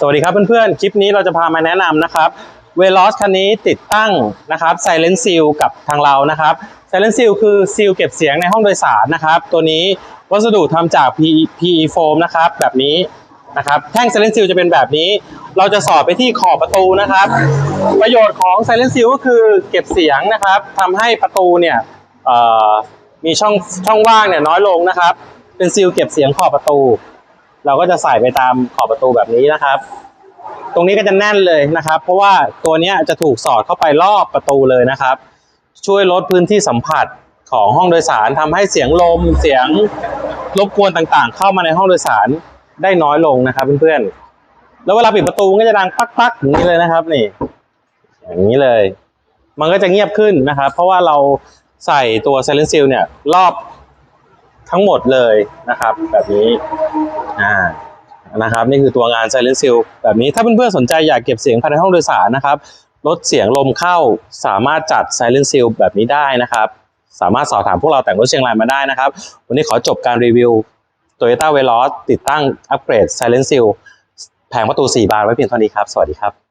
สวัสดีครับเพื่อนๆ คลิปนี้เราจะพามาแนะนำนะครับเวล o สคันนี้ติดตั้งนะครับ Silent Seal กับทางเรานะครับ Silent Seal คือซีลเก็บเสียงในห้องโดยสารนะครับ ตัวนี้วัสดุทำจาก PE PE foam นะครับแบบนี้นะครับแท่ง Silent Seal จะเป็นแบบนี้ เราจะสอดไปที่ขอบประตูนะครับ ประโยชน์ของ Silent Seal ก็คือเก็บเสียงนะครับทำให้ประตูเนี่ยมีช่องช่องว่างเนี่ยน้อยลงนะครับ เป็นซีลเก็บเสียงขอบประตู เราก็จะใส่ไปตามขอบประตูแบบนี้นะครับ ตรงนี้ก็จะแน่นเลยนะครับ เพราะว่าตัวนี้จะถูกสอดเข้าไปรอบประตูเลยนะครับ ช่วยลดพื้นที่สัมผัสของห้องโดยสารทำให้เสียงลมเสียงรบกวนต่างๆ เข้ามาในห้องโดยสารได้น้อยลงนะครับเพื่อนๆ แล้วเวลาปิดประตูก็จะดังปักๆอย่างนี้เลยนะครับนี่ อย่างนี้เลย มันก็จะเงียบขึ้นนะครับ เพราะว่าเราใส่ตัว Silent Seal เนี่ยรอบทั้งหมดเลยนะครับ แบบนี้ อ่านะครับนี่คือตัวงาน Silent Seal แบบนี้ถ้าเพื่อนๆสนใจอยากเก็บเสียงภายในห้องโดยสารนะครับลดเสียงลมเข้าสามารถจัด Silent Seal แบบนี้ได้นะครับ สามารถสอบถามพวกเราแต่งรถเชียงรายมาได้นะครับ วันนี้ขอจบการรีวิว Toyota Veloz ติดตั้งอัปเกรด Silent Seal แผงประตู 4 บานไว้เพียงเท่านี้ครับ สวัสดีครับ